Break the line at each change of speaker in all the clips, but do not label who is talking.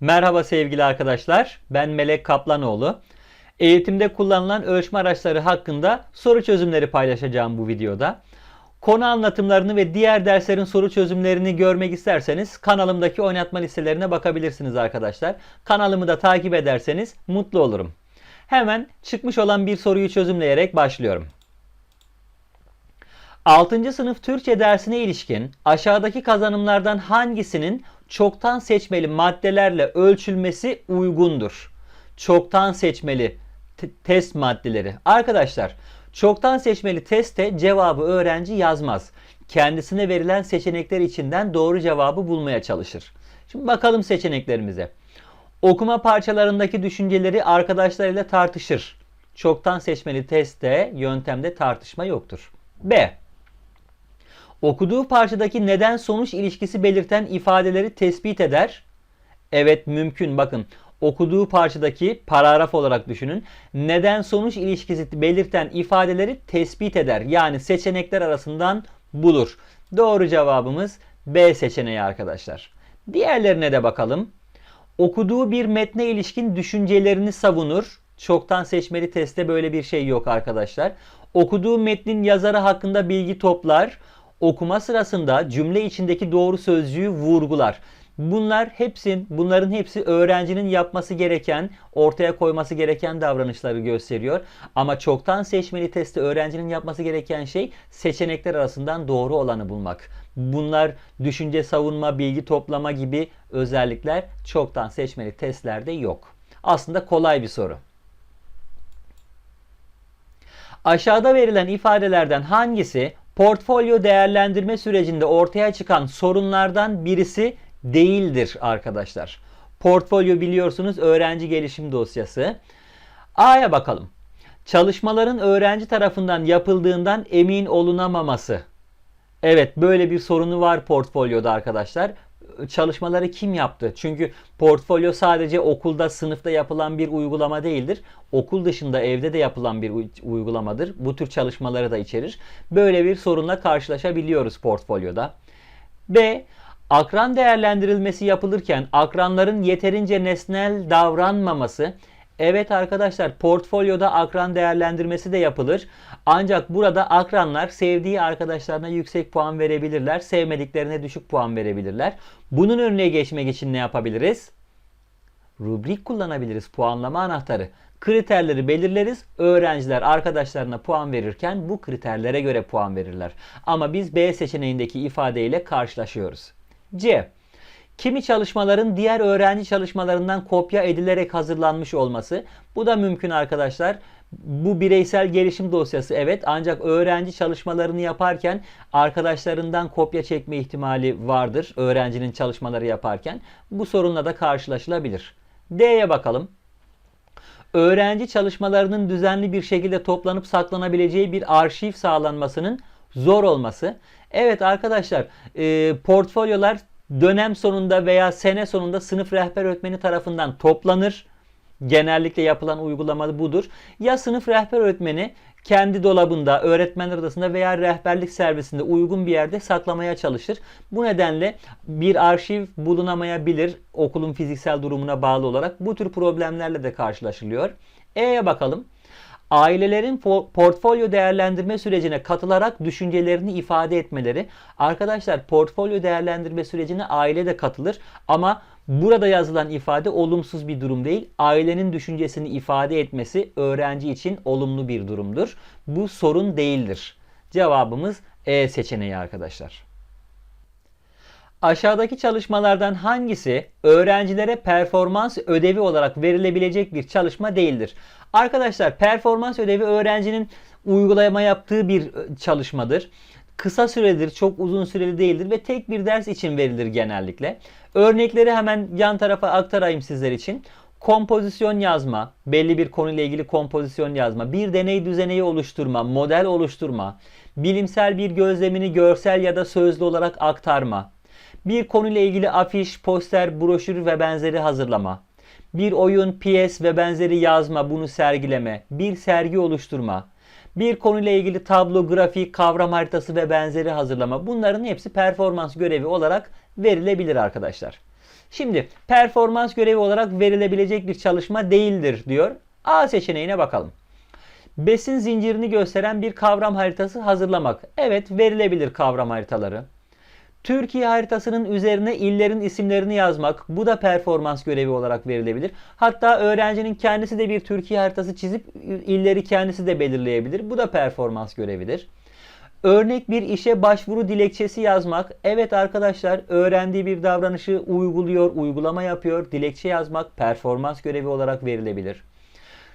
Merhaba sevgili arkadaşlar. Ben Melek Kaplanoğlu. Eğitimde kullanılan ölçme araçları hakkında soru çözümleri paylaşacağım bu videoda. Konu anlatımlarını ve diğer derslerin soru çözümlerini görmek isterseniz kanalımdaki oynatma listelerine bakabilirsiniz arkadaşlar. Kanalımı da takip ederseniz mutlu olurum. Hemen çıkmış olan bir soruyu çözümleyerek başlıyorum. 6. sınıf Türkçe dersine ilişkin aşağıdaki kazanımlardan hangisinin çoktan seçmeli maddelerle ölçülmesi uygundur? Çoktan seçmeli test maddeleri. Arkadaşlar, çoktan seçmeli testte cevabı öğrenci yazmaz. Kendisine verilen seçenekler içinden doğru cevabı bulmaya çalışır. Şimdi bakalım seçeneklerimize. Okuma parçalarındaki düşünceleri arkadaşlarıyla tartışır. Çoktan seçmeli testte yöntemde tartışma yoktur. B. Okuduğu parçadaki neden sonuç ilişkisi belirten ifadeleri tespit eder. Evet mümkün bakın. Okuduğu parçadaki paragraf olarak düşünün. Neden sonuç ilişkisi belirten ifadeleri tespit eder. Yani seçenekler arasından bulur. Doğru cevabımız B seçeneği arkadaşlar. Diğerlerine de bakalım. Okuduğu bir metne ilişkin düşüncelerini savunur. Çoktan seçmeli testte böyle bir şey yok arkadaşlar. Okuduğu metnin yazarı hakkında bilgi toplar. Okuma sırasında cümle içindeki doğru sözcüğü vurgular. Bunlar hepsin, bunların hepsi öğrencinin yapması gereken, ortaya koyması gereken davranışları gösteriyor. Ama çoktan seçmeli testte öğrencinin yapması gereken şey seçenekler arasından doğru olanı bulmak. Bunlar düşünce savunma, bilgi toplama gibi özellikler çoktan seçmeli testlerde yok. Aslında kolay bir soru. Aşağıda verilen ifadelerden hangisi portfolyo değerlendirme sürecinde ortaya çıkan sorunlardan birisi değildir arkadaşlar. Portfolyo biliyorsunuz öğrenci gelişim dosyası. A'ya bakalım. Çalışmaların öğrenci tarafından yapıldığından emin olunamaması. Evet böyle bir sorunu var portfolyoda arkadaşlar. Çalışmaları kim yaptı? Çünkü portfolyo sadece okulda, sınıfta yapılan bir uygulama değildir. Okul dışında evde de yapılan bir uygulamadır. Bu tür çalışmaları da içerir. Böyle bir sorunla karşılaşabiliyoruz portfolyoda. B. Akran değerlendirilmesi yapılırken akranların yeterince nesnel davranmaması Evet arkadaşlar portfolyoda akran değerlendirmesi de yapılır. Ancak burada akranlar sevdiği arkadaşlarına yüksek puan verebilirler. Sevmediklerine düşük puan verebilirler. Bunun önüne geçmek için ne yapabiliriz? Rubrik kullanabiliriz. Puanlama anahtarı. Kriterleri belirleriz. Öğrenciler arkadaşlarına puan verirken bu kriterlere göre puan verirler. Ama biz B seçeneğindeki ifadeyle karşılaşıyoruz. C. Kimi çalışmaların diğer öğrenci çalışmalarından kopya edilerek hazırlanmış olması. Bu da mümkün arkadaşlar. Bu bireysel gelişim dosyası evet ancak öğrenci çalışmalarını yaparken arkadaşlarından kopya çekme ihtimali vardır öğrencinin çalışmaları yaparken. Bu sorunla da karşılaşılabilir. D'ye bakalım. Öğrenci çalışmalarının düzenli bir şekilde toplanıp saklanabileceği bir arşiv sağlanmasının zor olması. Evet arkadaşlar e, portfolyolar dönem sonunda veya sene sonunda sınıf rehber öğretmeni tarafından toplanır. Genellikle yapılan uygulama budur. Ya sınıf rehber öğretmeni kendi dolabında, öğretmenler odasında veya rehberlik servisinde uygun bir yerde saklamaya çalışır. Bu nedenle bir arşiv bulunamayabilir okulun fiziksel durumuna bağlı olarak. Bu tür problemlerle de karşılaşılıyor. E'ye bakalım. Ailelerin portfolyo değerlendirme sürecine katılarak düşüncelerini ifade etmeleri. Arkadaşlar portfolyo değerlendirme sürecine aile de katılır ama burada yazılan ifade olumsuz bir durum değil. Ailenin düşüncesini ifade etmesi öğrenci için olumlu bir durumdur. Bu sorun değildir. Cevabımız E seçeneği arkadaşlar. Aşağıdaki çalışmalardan hangisi öğrencilere performans ödevi olarak verilebilecek bir çalışma değildir? Arkadaşlar performans ödevi öğrencinin uygulama yaptığı bir e, çalışmadır. Kısa süredir, çok uzun süreli değildir ve tek bir ders için verilir genellikle. Örnekleri hemen yan tarafa aktarayım sizler için. Kompozisyon yazma, belli bir konuyla ilgili kompozisyon yazma, bir deney düzeneyi oluşturma, model oluşturma, bilimsel bir gözlemini görsel ya da sözlü olarak aktarma, bir konuyla ilgili afiş, poster, broşür ve benzeri hazırlama, bir oyun, piyes ve benzeri yazma, bunu sergileme, bir sergi oluşturma, bir konuyla ilgili tablo, grafik, kavram haritası ve benzeri hazırlama. Bunların hepsi performans görevi olarak verilebilir arkadaşlar. Şimdi performans görevi olarak verilebilecek bir çalışma değildir diyor. A seçeneğine bakalım. Besin zincirini gösteren bir kavram haritası hazırlamak. Evet verilebilir kavram haritaları. Türkiye haritasının üzerine illerin isimlerini yazmak. Bu da performans görevi olarak verilebilir. Hatta öğrencinin kendisi de bir Türkiye haritası çizip illeri kendisi de belirleyebilir. Bu da performans görevidir. Örnek bir işe başvuru dilekçesi yazmak. Evet arkadaşlar öğrendiği bir davranışı uyguluyor, uygulama yapıyor. Dilekçe yazmak performans görevi olarak verilebilir.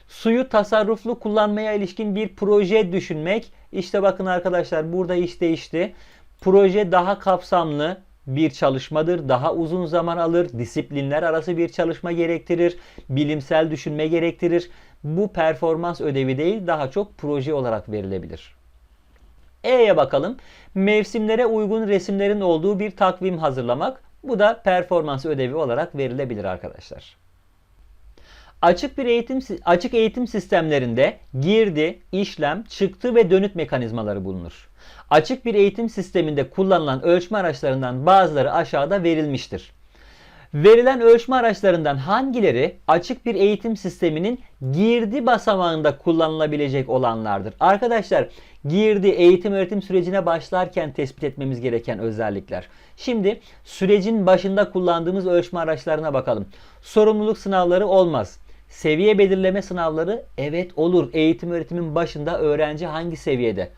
Suyu tasarruflu kullanmaya ilişkin bir proje düşünmek. İşte bakın arkadaşlar burada iş değişti. Proje daha kapsamlı bir çalışmadır. Daha uzun zaman alır. Disiplinler arası bir çalışma gerektirir. Bilimsel düşünme gerektirir. Bu performans ödevi değil daha çok proje olarak verilebilir. E'ye bakalım. Mevsimlere uygun resimlerin olduğu bir takvim hazırlamak. Bu da performans ödevi olarak verilebilir arkadaşlar. Açık bir eğitim açık eğitim sistemlerinde girdi, işlem, çıktı ve dönüt mekanizmaları bulunur. Açık bir eğitim sisteminde kullanılan ölçme araçlarından bazıları aşağıda verilmiştir. Verilen ölçme araçlarından hangileri açık bir eğitim sisteminin girdi basamağında kullanılabilecek olanlardır? Arkadaşlar girdi eğitim öğretim sürecine başlarken tespit etmemiz gereken özellikler. Şimdi sürecin başında kullandığımız ölçme araçlarına bakalım. Sorumluluk sınavları olmaz. Seviye belirleme sınavları evet olur. Eğitim öğretimin başında öğrenci hangi seviyede?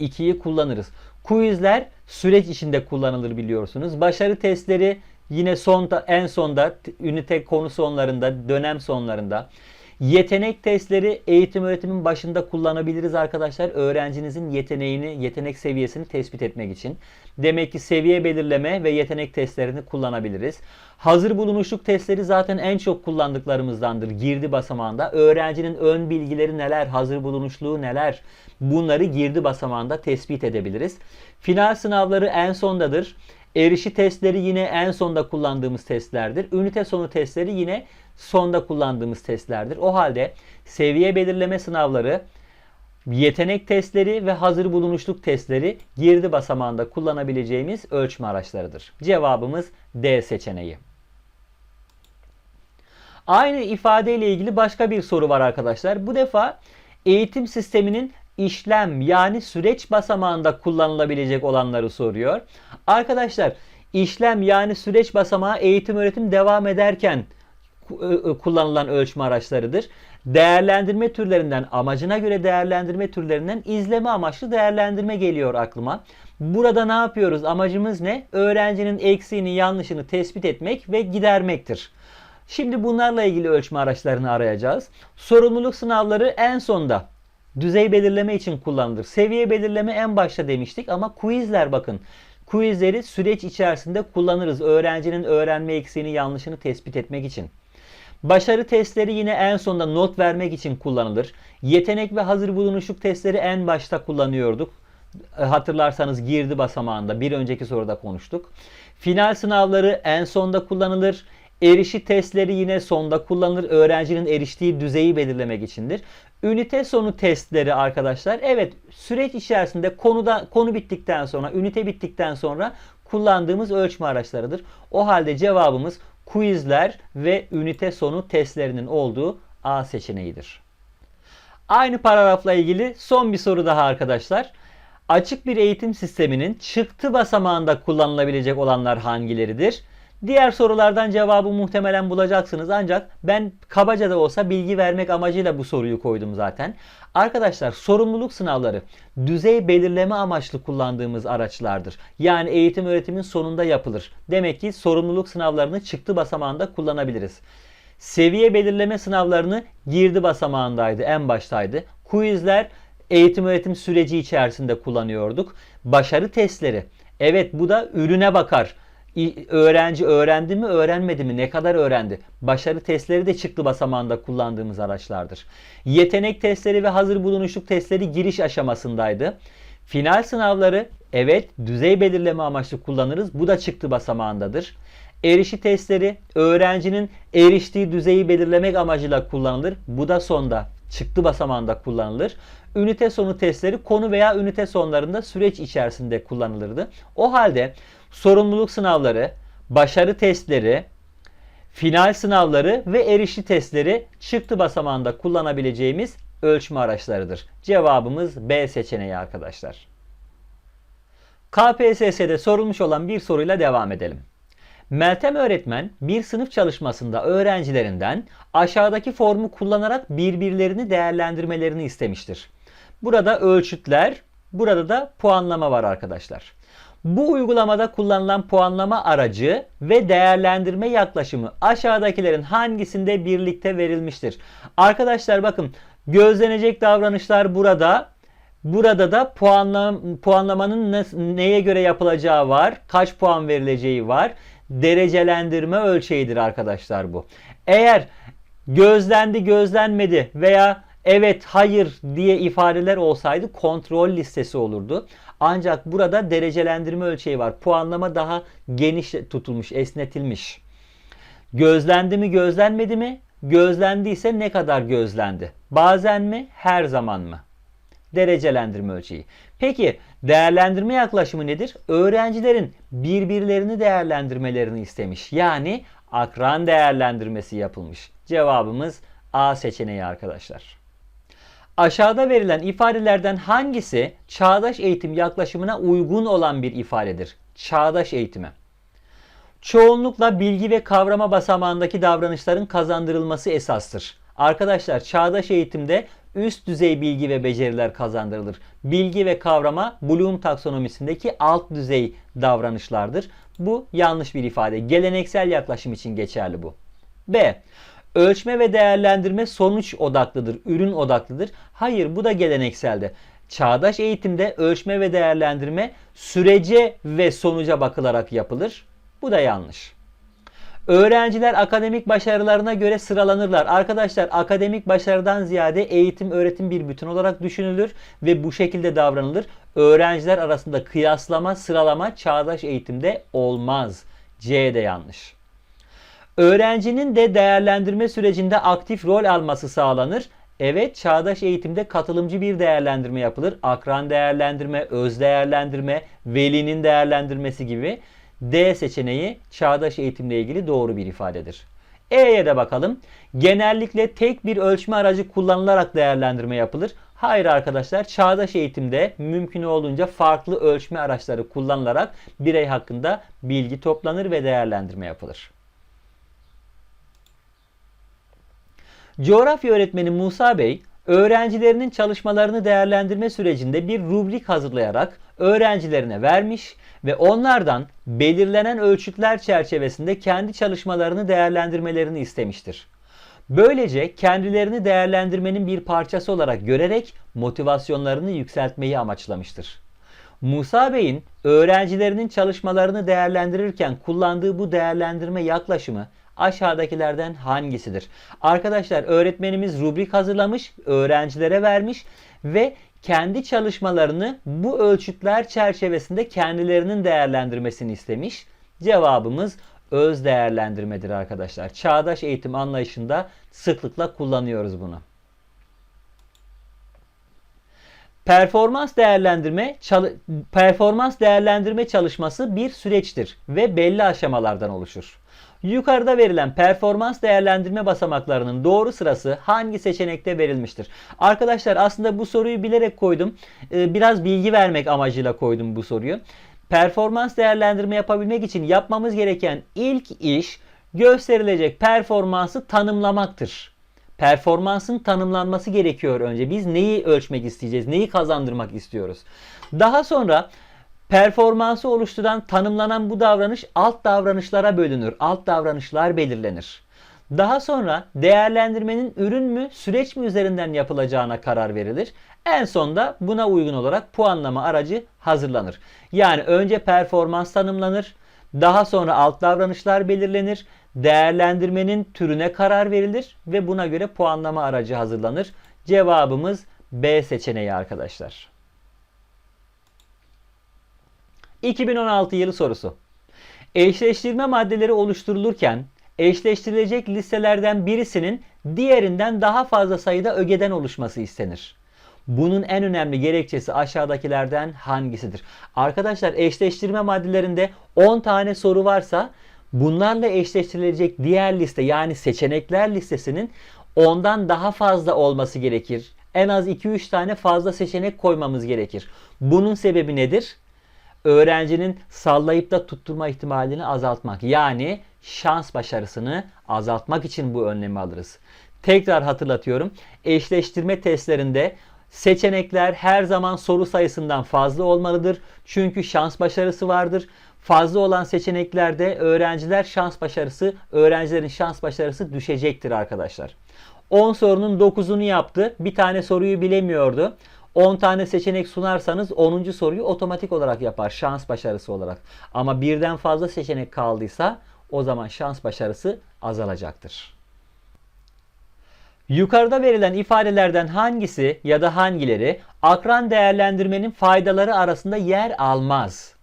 2'yi kullanırız. Quizler süreç içinde kullanılır biliyorsunuz. Başarı testleri yine son en sonda ünite konu sonlarında, dönem sonlarında. Yetenek testleri eğitim öğretimin başında kullanabiliriz arkadaşlar. Öğrencinizin yeteneğini, yetenek seviyesini tespit etmek için. Demek ki seviye belirleme ve yetenek testlerini kullanabiliriz. Hazır bulunuşluk testleri zaten en çok kullandıklarımızdandır girdi basamağında. Öğrencinin ön bilgileri neler, hazır bulunuşluğu neler bunları girdi basamağında tespit edebiliriz. Final sınavları en sondadır. Erişi testleri yine en sonda kullandığımız testlerdir. Ünite sonu testleri yine sonda kullandığımız testlerdir. O halde seviye belirleme sınavları, yetenek testleri ve hazır bulunuşluk testleri girdi basamağında kullanabileceğimiz ölçme araçlarıdır. Cevabımız D seçeneği. Aynı ifadeyle ilgili başka bir soru var arkadaşlar. Bu defa eğitim sisteminin işlem yani süreç basamağında kullanılabilecek olanları soruyor. Arkadaşlar işlem yani süreç basamağı eğitim öğretim devam ederken kullanılan ölçme araçlarıdır. Değerlendirme türlerinden amacına göre değerlendirme türlerinden izleme amaçlı değerlendirme geliyor aklıma. Burada ne yapıyoruz? Amacımız ne? Öğrencinin eksiğini yanlışını tespit etmek ve gidermektir. Şimdi bunlarla ilgili ölçme araçlarını arayacağız. Sorumluluk sınavları en sonda düzey belirleme için kullanılır. Seviye belirleme en başta demiştik ama quizler bakın. Quizleri süreç içerisinde kullanırız. Öğrencinin öğrenme eksiğini yanlışını tespit etmek için. Başarı testleri yine en sonda not vermek için kullanılır. Yetenek ve hazır bulunuşluk testleri en başta kullanıyorduk. E, hatırlarsanız girdi basamağında bir önceki soruda konuştuk. Final sınavları en sonda kullanılır. Erişi testleri yine sonda kullanılır. Öğrencinin eriştiği düzeyi belirlemek içindir. Ünite sonu testleri arkadaşlar evet süreç içerisinde konuda konu bittikten sonra ünite bittikten sonra kullandığımız ölçme araçlarıdır. O halde cevabımız quizler ve ünite sonu testlerinin olduğu A seçeneğidir. Aynı paragrafla ilgili son bir soru daha arkadaşlar. Açık bir eğitim sisteminin çıktı basamağında kullanılabilecek olanlar hangileridir? Diğer sorulardan cevabı muhtemelen bulacaksınız ancak ben kabaca da olsa bilgi vermek amacıyla bu soruyu koydum zaten. Arkadaşlar sorumluluk sınavları düzey belirleme amaçlı kullandığımız araçlardır. Yani eğitim öğretimin sonunda yapılır. Demek ki sorumluluk sınavlarını çıktı basamağında kullanabiliriz. Seviye belirleme sınavlarını girdi basamağındaydı, en baştaydı. Quizler eğitim öğretim süreci içerisinde kullanıyorduk. Başarı testleri. Evet bu da ürüne bakar öğrenci öğrendi mi öğrenmedi mi ne kadar öğrendi başarı testleri de çıktı basamağında kullandığımız araçlardır. Yetenek testleri ve hazır bulunuşluk testleri giriş aşamasındaydı. Final sınavları evet düzey belirleme amaçlı kullanırız bu da çıktı basamağındadır. Erişi testleri öğrencinin eriştiği düzeyi belirlemek amacıyla kullanılır. Bu da sonda çıktı basamağında kullanılır. Ünite sonu testleri konu veya ünite sonlarında süreç içerisinde kullanılırdı. O halde sorumluluk sınavları, başarı testleri, final sınavları ve erişi testleri çıktı basamağında kullanabileceğimiz ölçme araçlarıdır. Cevabımız B seçeneği arkadaşlar. KPSS'de sorulmuş olan bir soruyla devam edelim. Meltem öğretmen bir sınıf çalışmasında öğrencilerinden aşağıdaki formu kullanarak birbirlerini değerlendirmelerini istemiştir. Burada ölçütler, burada da puanlama var arkadaşlar. Bu uygulamada kullanılan puanlama aracı ve değerlendirme yaklaşımı aşağıdakilerin hangisinde birlikte verilmiştir? Arkadaşlar bakın gözlenecek davranışlar burada. Burada da puanlam puanlamanın ne- neye göre yapılacağı var. Kaç puan verileceği var. Derecelendirme ölçeğidir arkadaşlar bu. Eğer gözlendi gözlenmedi veya evet hayır diye ifadeler olsaydı kontrol listesi olurdu. Ancak burada derecelendirme ölçeği var. Puanlama daha geniş tutulmuş, esnetilmiş. Gözlendi mi, gözlenmedi mi? Gözlendiyse ne kadar gözlendi? Bazen mi, her zaman mı? Derecelendirme ölçeği. Peki değerlendirme yaklaşımı nedir? Öğrencilerin birbirlerini değerlendirmelerini istemiş. Yani akran değerlendirmesi yapılmış. Cevabımız A seçeneği arkadaşlar. Aşağıda verilen ifadelerden hangisi çağdaş eğitim yaklaşımına uygun olan bir ifadedir? Çağdaş eğitime. Çoğunlukla bilgi ve kavrama basamağındaki davranışların kazandırılması esastır. Arkadaşlar çağdaş eğitimde üst düzey bilgi ve beceriler kazandırılır. Bilgi ve kavrama Bloom taksonomisindeki alt düzey davranışlardır. Bu yanlış bir ifade. Geleneksel yaklaşım için geçerli bu. B. Ölçme ve değerlendirme sonuç odaklıdır, ürün odaklıdır. Hayır bu da gelenekselde. Çağdaş eğitimde ölçme ve değerlendirme sürece ve sonuca bakılarak yapılır. Bu da yanlış. Öğrenciler akademik başarılarına göre sıralanırlar. Arkadaşlar akademik başarıdan ziyade eğitim öğretim bir bütün olarak düşünülür ve bu şekilde davranılır. Öğrenciler arasında kıyaslama, sıralama çağdaş eğitimde olmaz. C de yanlış. Öğrencinin de değerlendirme sürecinde aktif rol alması sağlanır. Evet, çağdaş eğitimde katılımcı bir değerlendirme yapılır. Akran değerlendirme, öz değerlendirme, velinin değerlendirmesi gibi. D seçeneği çağdaş eğitimle ilgili doğru bir ifadedir. E'ye de bakalım. Genellikle tek bir ölçme aracı kullanılarak değerlendirme yapılır. Hayır arkadaşlar, çağdaş eğitimde mümkün olduğunca farklı ölçme araçları kullanılarak birey hakkında bilgi toplanır ve değerlendirme yapılır. Coğrafya öğretmeni Musa Bey, öğrencilerinin çalışmalarını değerlendirme sürecinde bir rubrik hazırlayarak öğrencilerine vermiş ve onlardan belirlenen ölçütler çerçevesinde kendi çalışmalarını değerlendirmelerini istemiştir. Böylece kendilerini değerlendirmenin bir parçası olarak görerek motivasyonlarını yükseltmeyi amaçlamıştır. Musa Bey'in öğrencilerinin çalışmalarını değerlendirirken kullandığı bu değerlendirme yaklaşımı aşağıdakilerden hangisidir? Arkadaşlar öğretmenimiz rubrik hazırlamış, öğrencilere vermiş ve kendi çalışmalarını bu ölçütler çerçevesinde kendilerinin değerlendirmesini istemiş. Cevabımız öz değerlendirmedir arkadaşlar. Çağdaş eğitim anlayışında sıklıkla kullanıyoruz bunu. Performans değerlendirme performans değerlendirme çalışması bir süreçtir ve belli aşamalardan oluşur. Yukarıda verilen performans değerlendirme basamaklarının doğru sırası hangi seçenekte verilmiştir? Arkadaşlar aslında bu soruyu bilerek koydum. Ee, Biraz bilgi vermek amacıyla koydum bu soruyu. Performans değerlendirme yapabilmek için yapmamız gereken ilk iş gösterilecek performansı tanımlamaktır. Performansın tanımlanması gerekiyor önce. Biz neyi ölçmek isteyeceğiz? Neyi kazandırmak istiyoruz? Daha sonra performansı oluşturan, tanımlanan bu davranış alt davranışlara bölünür. Alt davranışlar belirlenir. Daha sonra değerlendirmenin ürün mü, süreç mi üzerinden yapılacağına karar verilir. En sonda buna uygun olarak puanlama aracı hazırlanır. Yani önce performans tanımlanır, daha sonra alt davranışlar belirlenir, değerlendirmenin türüne karar verilir ve buna göre puanlama aracı hazırlanır. Cevabımız B seçeneği arkadaşlar. 2016 yılı sorusu. Eşleştirme maddeleri oluşturulurken eşleştirilecek listelerden birisinin diğerinden daha fazla sayıda ögeden oluşması istenir. Bunun en önemli gerekçesi aşağıdakilerden hangisidir? Arkadaşlar eşleştirme maddelerinde 10 tane soru varsa Bunlarla eşleştirilecek diğer liste yani seçenekler listesinin ondan daha fazla olması gerekir. En az 2-3 tane fazla seçenek koymamız gerekir. Bunun sebebi nedir? Öğrencinin sallayıp da tutturma ihtimalini azaltmak. Yani şans başarısını azaltmak için bu önlemi alırız. Tekrar hatırlatıyorum. Eşleştirme testlerinde seçenekler her zaman soru sayısından fazla olmalıdır. Çünkü şans başarısı vardır. Fazla olan seçeneklerde öğrenciler şans başarısı, öğrencilerin şans başarısı düşecektir arkadaşlar. 10 sorunun 9'unu yaptı. Bir tane soruyu bilemiyordu. 10 tane seçenek sunarsanız 10. soruyu otomatik olarak yapar şans başarısı olarak. Ama birden fazla seçenek kaldıysa o zaman şans başarısı azalacaktır. Yukarıda verilen ifadelerden hangisi ya da hangileri akran değerlendirmenin faydaları arasında yer almaz?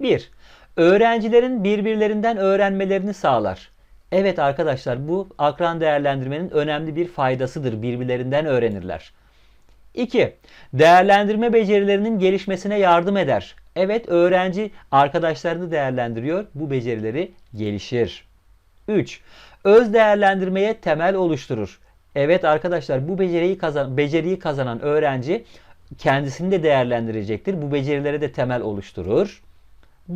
1. Öğrencilerin birbirlerinden öğrenmelerini sağlar. Evet arkadaşlar bu akran değerlendirmenin önemli bir faydasıdır. Birbirlerinden öğrenirler. 2. Değerlendirme becerilerinin gelişmesine yardım eder. Evet öğrenci arkadaşlarını değerlendiriyor. Bu becerileri gelişir. 3. Öz değerlendirmeye temel oluşturur. Evet arkadaşlar bu beceriyi, kazan beceriyi kazanan öğrenci kendisini de değerlendirecektir. Bu becerilere de temel oluşturur.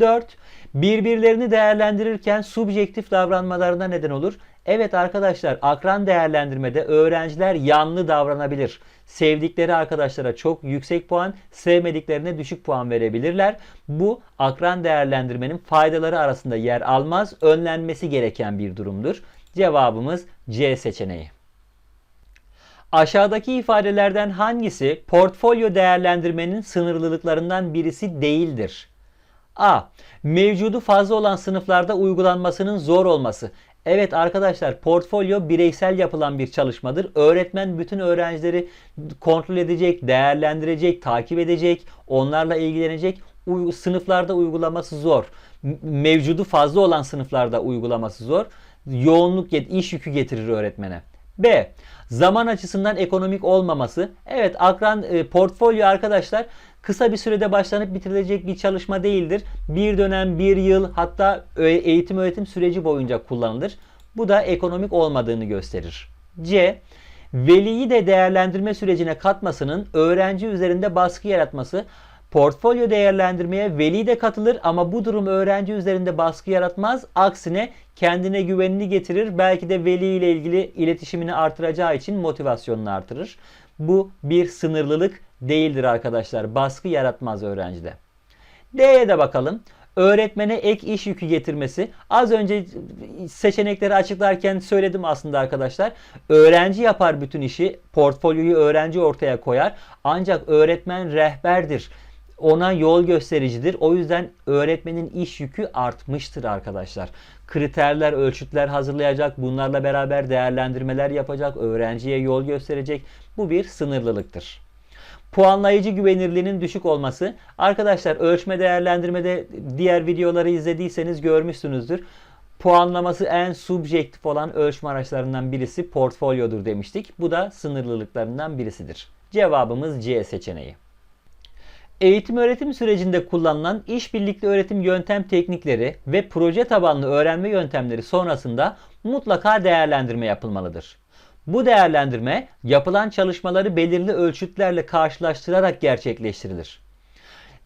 4. Birbirlerini değerlendirirken subjektif davranmalarına neden olur. Evet arkadaşlar akran değerlendirmede öğrenciler yanlı davranabilir. Sevdikleri arkadaşlara çok yüksek puan, sevmediklerine düşük puan verebilirler. Bu akran değerlendirmenin faydaları arasında yer almaz, önlenmesi gereken bir durumdur. Cevabımız C seçeneği. Aşağıdaki ifadelerden hangisi portfolyo değerlendirmenin sınırlılıklarından birisi değildir? A. Mevcudu fazla olan sınıflarda uygulanmasının zor olması. Evet arkadaşlar portfolyo bireysel yapılan bir çalışmadır. Öğretmen bütün öğrencileri kontrol edecek, değerlendirecek, takip edecek, onlarla ilgilenecek. Sınıflarda uygulaması zor. Mevcudu fazla olan sınıflarda uygulaması zor. Yoğunluk, iş yükü getirir öğretmene. B. Zaman açısından ekonomik olmaması. Evet akran e, portfolyo arkadaşlar kısa bir sürede başlanıp bitirilecek bir çalışma değildir. Bir dönem, bir yıl hatta eğitim öğretim süreci boyunca kullanılır. Bu da ekonomik olmadığını gösterir. C. Veliyi de değerlendirme sürecine katmasının öğrenci üzerinde baskı yaratması. Portfolyo değerlendirmeye veli de katılır ama bu durum öğrenci üzerinde baskı yaratmaz. Aksine kendine güvenini getirir. Belki de veli ile ilgili iletişimini artıracağı için motivasyonunu artırır. Bu bir sınırlılık değildir arkadaşlar. Baskı yaratmaz öğrencide. D'ye de bakalım. Öğretmene ek iş yükü getirmesi. Az önce seçenekleri açıklarken söyledim aslında arkadaşlar. Öğrenci yapar bütün işi. Portfolyoyu öğrenci ortaya koyar. Ancak öğretmen rehberdir ona yol göstericidir. O yüzden öğretmenin iş yükü artmıştır arkadaşlar. Kriterler, ölçütler hazırlayacak, bunlarla beraber değerlendirmeler yapacak, öğrenciye yol gösterecek. Bu bir sınırlılıktır. Puanlayıcı güvenirliğinin düşük olması. Arkadaşlar ölçme değerlendirmede diğer videoları izlediyseniz görmüşsünüzdür. Puanlaması en subjektif olan ölçme araçlarından birisi portfolyodur demiştik. Bu da sınırlılıklarından birisidir. Cevabımız C seçeneği. Eğitim öğretim sürecinde kullanılan işbirlikli öğretim yöntem teknikleri ve proje tabanlı öğrenme yöntemleri sonrasında mutlaka değerlendirme yapılmalıdır. Bu değerlendirme yapılan çalışmaları belirli ölçütlerle karşılaştırarak gerçekleştirilir.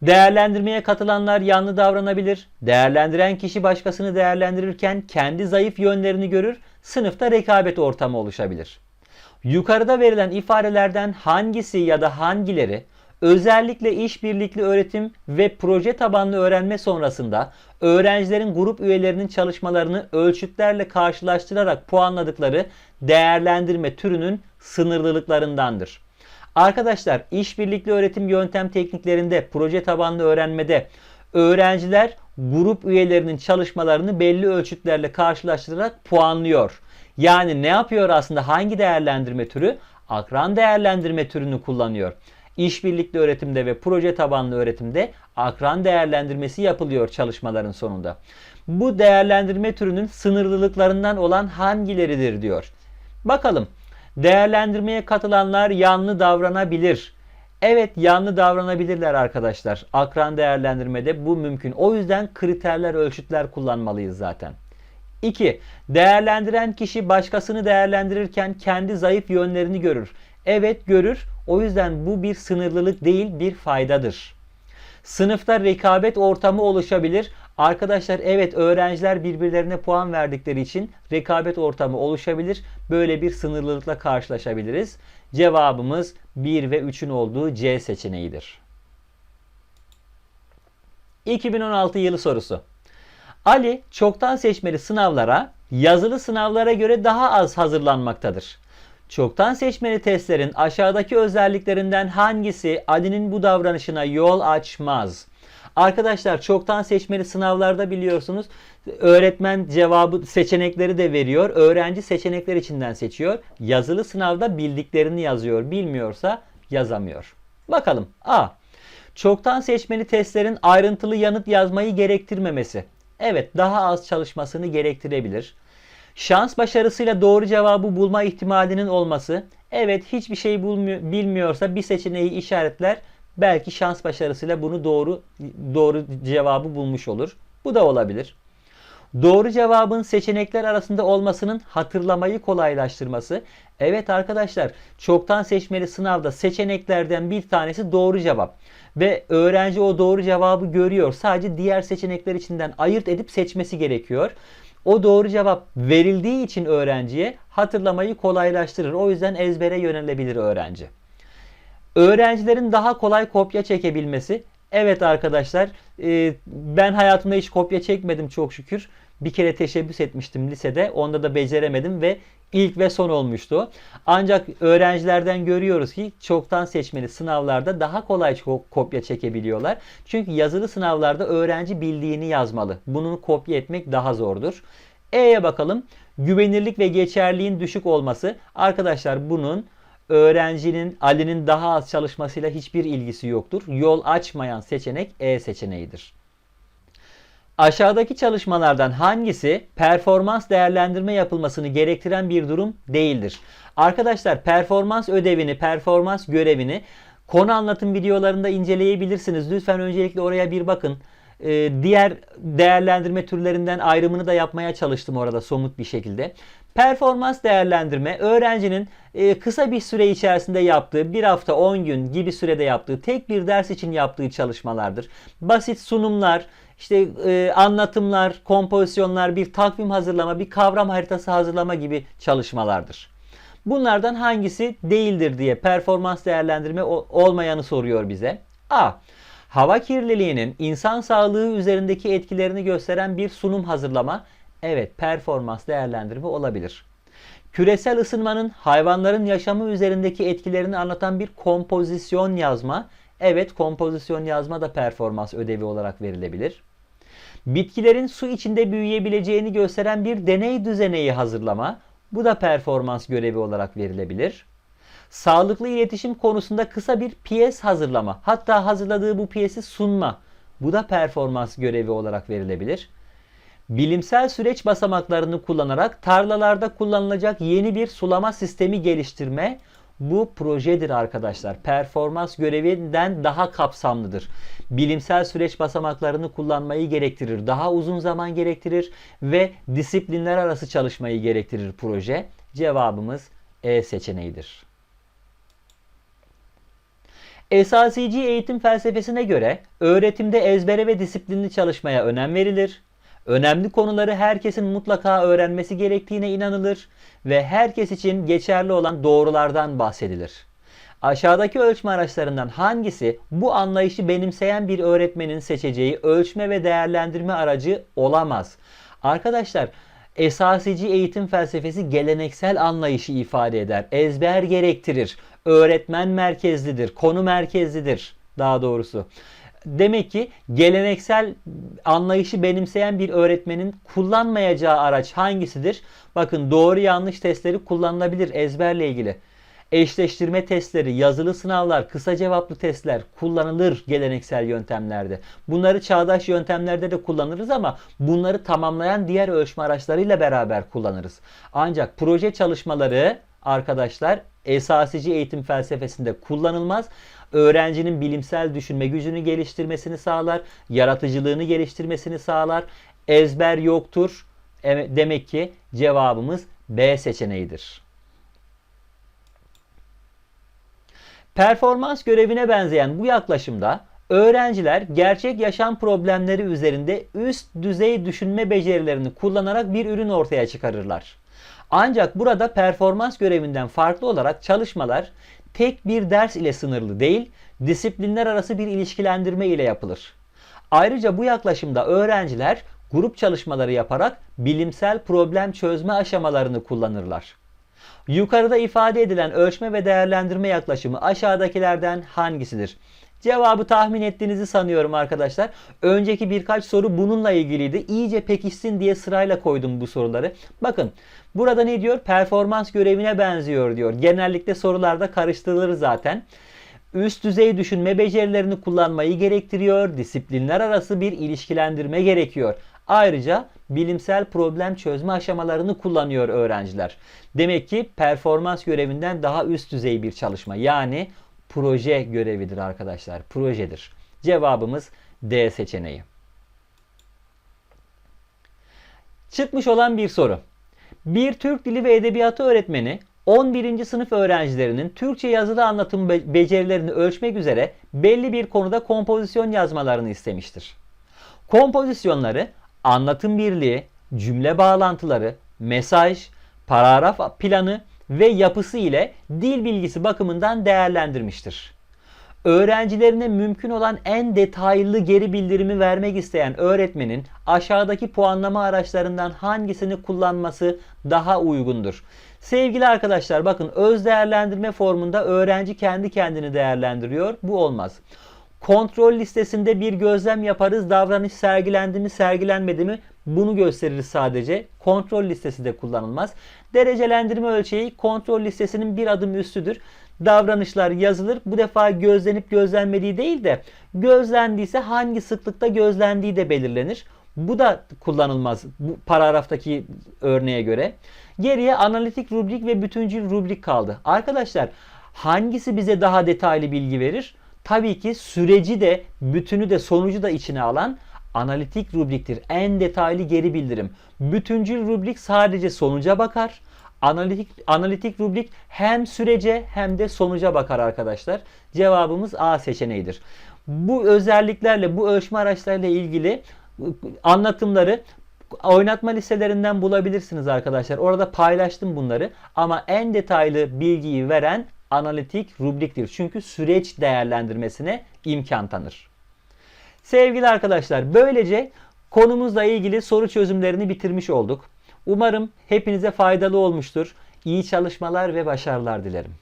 Değerlendirmeye katılanlar yanlı davranabilir. Değerlendiren kişi başkasını değerlendirirken kendi zayıf yönlerini görür. Sınıfta rekabet ortamı oluşabilir. Yukarıda verilen ifadelerden hangisi ya da hangileri Özellikle işbirlikli öğretim ve proje tabanlı öğrenme sonrasında öğrencilerin grup üyelerinin çalışmalarını ölçütlerle karşılaştırarak puanladıkları değerlendirme türünün sınırlılıklarındandır. Arkadaşlar işbirlikli öğretim yöntem tekniklerinde proje tabanlı öğrenmede öğrenciler grup üyelerinin çalışmalarını belli ölçütlerle karşılaştırarak puanlıyor. Yani ne yapıyor aslında hangi değerlendirme türü? Akran değerlendirme türünü kullanıyor. İşbirlikli öğretimde ve proje tabanlı öğretimde akran değerlendirmesi yapılıyor çalışmaların sonunda. Bu değerlendirme türünün sınırlılıklarından olan hangileridir diyor. Bakalım. Değerlendirmeye katılanlar yanlı davranabilir. Evet yanlı davranabilirler arkadaşlar. Akran değerlendirmede bu mümkün. O yüzden kriterler, ölçütler kullanmalıyız zaten. 2. Değerlendiren kişi başkasını değerlendirirken kendi zayıf yönlerini görür. Evet görür. O yüzden bu bir sınırlılık değil bir faydadır. Sınıfta rekabet ortamı oluşabilir. Arkadaşlar evet öğrenciler birbirlerine puan verdikleri için rekabet ortamı oluşabilir. Böyle bir sınırlılıkla karşılaşabiliriz. Cevabımız 1 ve 3'ün olduğu C seçeneğidir. 2016 yılı sorusu. Ali çoktan seçmeli sınavlara yazılı sınavlara göre daha az hazırlanmaktadır. Çoktan seçmeli testlerin aşağıdaki özelliklerinden hangisi Ali'nin bu davranışına yol açmaz? Arkadaşlar çoktan seçmeli sınavlarda biliyorsunuz öğretmen cevabı seçenekleri de veriyor. Öğrenci seçenekler içinden seçiyor. Yazılı sınavda bildiklerini yazıyor. Bilmiyorsa yazamıyor. Bakalım. A. Çoktan seçmeli testlerin ayrıntılı yanıt yazmayı gerektirmemesi. Evet daha az çalışmasını gerektirebilir. Şans başarısıyla doğru cevabı bulma ihtimalinin olması. Evet hiçbir şey bulmuyor, bilmiyorsa bir seçeneği işaretler. Belki şans başarısıyla bunu doğru doğru cevabı bulmuş olur. Bu da olabilir. Doğru cevabın seçenekler arasında olmasının hatırlamayı kolaylaştırması. Evet arkadaşlar çoktan seçmeli sınavda seçeneklerden bir tanesi doğru cevap. Ve öğrenci o doğru cevabı görüyor. Sadece diğer seçenekler içinden ayırt edip seçmesi gerekiyor. O doğru cevap verildiği için öğrenciye hatırlamayı kolaylaştırır. O yüzden ezbere yönelebilir öğrenci. Öğrencilerin daha kolay kopya çekebilmesi. Evet arkadaşlar e, ben hayatımda hiç kopya çekmedim çok şükür. Bir kere teşebbüs etmiştim lisede. Onda da beceremedim ve ilk ve son olmuştu. Ancak öğrencilerden görüyoruz ki çoktan seçmeli sınavlarda daha kolay kopya çekebiliyorlar. Çünkü yazılı sınavlarda öğrenci bildiğini yazmalı. Bunu kopya etmek daha zordur. E'ye bakalım. Güvenirlik ve geçerliğin düşük olması. Arkadaşlar bunun öğrencinin Ali'nin daha az çalışmasıyla hiçbir ilgisi yoktur. Yol açmayan seçenek E seçeneğidir. Aşağıdaki çalışmalardan hangisi performans değerlendirme yapılmasını gerektiren bir durum değildir? Arkadaşlar performans ödevini, performans görevini konu anlatım videolarında inceleyebilirsiniz. Lütfen öncelikle oraya bir bakın. Ee, diğer değerlendirme türlerinden ayrımını da yapmaya çalıştım orada somut bir şekilde. Performans değerlendirme öğrencinin e, kısa bir süre içerisinde yaptığı bir hafta 10 gün gibi sürede yaptığı tek bir ders için yaptığı çalışmalardır. Basit sunumlar, işte e, anlatımlar, kompozisyonlar, bir takvim hazırlama, bir kavram haritası hazırlama gibi çalışmalardır. Bunlardan hangisi değildir diye performans değerlendirme olmayanı soruyor bize. A. Hava kirliliğinin insan sağlığı üzerindeki etkilerini gösteren bir sunum hazırlama. Evet, performans değerlendirme olabilir. Küresel ısınmanın hayvanların yaşamı üzerindeki etkilerini anlatan bir kompozisyon yazma. Evet, kompozisyon yazma da performans ödevi olarak verilebilir. Bitkilerin su içinde büyüyebileceğini gösteren bir deney düzeneği hazırlama. Bu da performans görevi olarak verilebilir. Sağlıklı iletişim konusunda kısa bir piyes hazırlama. Hatta hazırladığı bu piyesi sunma. Bu da performans görevi olarak verilebilir. Bilimsel süreç basamaklarını kullanarak tarlalarda kullanılacak yeni bir sulama sistemi geliştirme bu projedir arkadaşlar. Performans görevinden daha kapsamlıdır. Bilimsel süreç basamaklarını kullanmayı gerektirir. Daha uzun zaman gerektirir ve disiplinler arası çalışmayı gerektirir proje. Cevabımız E seçeneğidir. Esasici eğitim felsefesine göre öğretimde ezbere ve disiplinli çalışmaya önem verilir. Önemli konuları herkesin mutlaka öğrenmesi gerektiğine inanılır ve herkes için geçerli olan doğrulardan bahsedilir. Aşağıdaki ölçme araçlarından hangisi bu anlayışı benimseyen bir öğretmenin seçeceği ölçme ve değerlendirme aracı olamaz? Arkadaşlar esasici eğitim felsefesi geleneksel anlayışı ifade eder. Ezber gerektirir. Öğretmen merkezlidir. Konu merkezlidir daha doğrusu. Demek ki geleneksel anlayışı benimseyen bir öğretmenin kullanmayacağı araç hangisidir? Bakın doğru yanlış testleri kullanılabilir ezberle ilgili. Eşleştirme testleri, yazılı sınavlar, kısa cevaplı testler kullanılır geleneksel yöntemlerde. Bunları çağdaş yöntemlerde de kullanırız ama bunları tamamlayan diğer ölçme araçlarıyla beraber kullanırız. Ancak proje çalışmaları arkadaşlar esasici eğitim felsefesinde kullanılmaz öğrencinin bilimsel düşünme gücünü geliştirmesini sağlar, yaratıcılığını geliştirmesini sağlar. Ezber yoktur. Evet, demek ki cevabımız B seçeneğidir. Performans görevine benzeyen bu yaklaşımda öğrenciler gerçek yaşam problemleri üzerinde üst düzey düşünme becerilerini kullanarak bir ürün ortaya çıkarırlar. Ancak burada performans görevinden farklı olarak çalışmalar tek bir ders ile sınırlı değil, disiplinler arası bir ilişkilendirme ile yapılır. Ayrıca bu yaklaşımda öğrenciler grup çalışmaları yaparak bilimsel problem çözme aşamalarını kullanırlar. Yukarıda ifade edilen ölçme ve değerlendirme yaklaşımı aşağıdakilerden hangisidir? Cevabı tahmin ettiğinizi sanıyorum arkadaşlar. Önceki birkaç soru bununla ilgiliydi. İyice pekişsin diye sırayla koydum bu soruları. Bakın burada ne diyor? Performans görevine benziyor diyor. Genellikle sorularda karıştırılır zaten. Üst düzey düşünme becerilerini kullanmayı gerektiriyor. Disiplinler arası bir ilişkilendirme gerekiyor. Ayrıca bilimsel problem çözme aşamalarını kullanıyor öğrenciler. Demek ki performans görevinden daha üst düzey bir çalışma. Yani proje görevidir arkadaşlar. Projedir. Cevabımız D seçeneği. Çıkmış olan bir soru. Bir Türk Dili ve Edebiyatı öğretmeni 11. sınıf öğrencilerinin Türkçe yazılı anlatım be- becerilerini ölçmek üzere belli bir konuda kompozisyon yazmalarını istemiştir. Kompozisyonları anlatım birliği, cümle bağlantıları, mesaj, paragraf planı ve yapısı ile dil bilgisi bakımından değerlendirmiştir. Öğrencilerine mümkün olan en detaylı geri bildirimi vermek isteyen öğretmenin aşağıdaki puanlama araçlarından hangisini kullanması daha uygundur? Sevgili arkadaşlar bakın öz değerlendirme formunda öğrenci kendi kendini değerlendiriyor. Bu olmaz. Kontrol listesinde bir gözlem yaparız. Davranış sergilendi mi, sergilenmedi mi? Bunu gösteririz sadece. Kontrol listesi de kullanılmaz. Derecelendirme ölçeği kontrol listesinin bir adım üstüdür. Davranışlar yazılır. Bu defa gözlenip gözlenmediği değil de gözlendiyse hangi sıklıkta gözlendiği de belirlenir. Bu da kullanılmaz bu paragraftaki örneğe göre. Geriye analitik rubrik ve bütüncül rubrik kaldı. Arkadaşlar hangisi bize daha detaylı bilgi verir? Tabii ki süreci de, bütünü de, sonucu da içine alan analitik rubriktir. En detaylı geri bildirim. Bütüncül rubrik sadece sonuca bakar. Analitik, analitik rubrik hem sürece hem de sonuca bakar arkadaşlar. Cevabımız A seçeneğidir. Bu özelliklerle, bu ölçme araçlarıyla ilgili anlatımları oynatma listelerinden bulabilirsiniz arkadaşlar. Orada paylaştım bunları ama en detaylı bilgiyi veren analitik rubriktir. Çünkü süreç değerlendirmesine imkan tanır. Sevgili arkadaşlar böylece konumuzla ilgili soru çözümlerini bitirmiş olduk. Umarım hepinize faydalı olmuştur. İyi çalışmalar ve başarılar dilerim.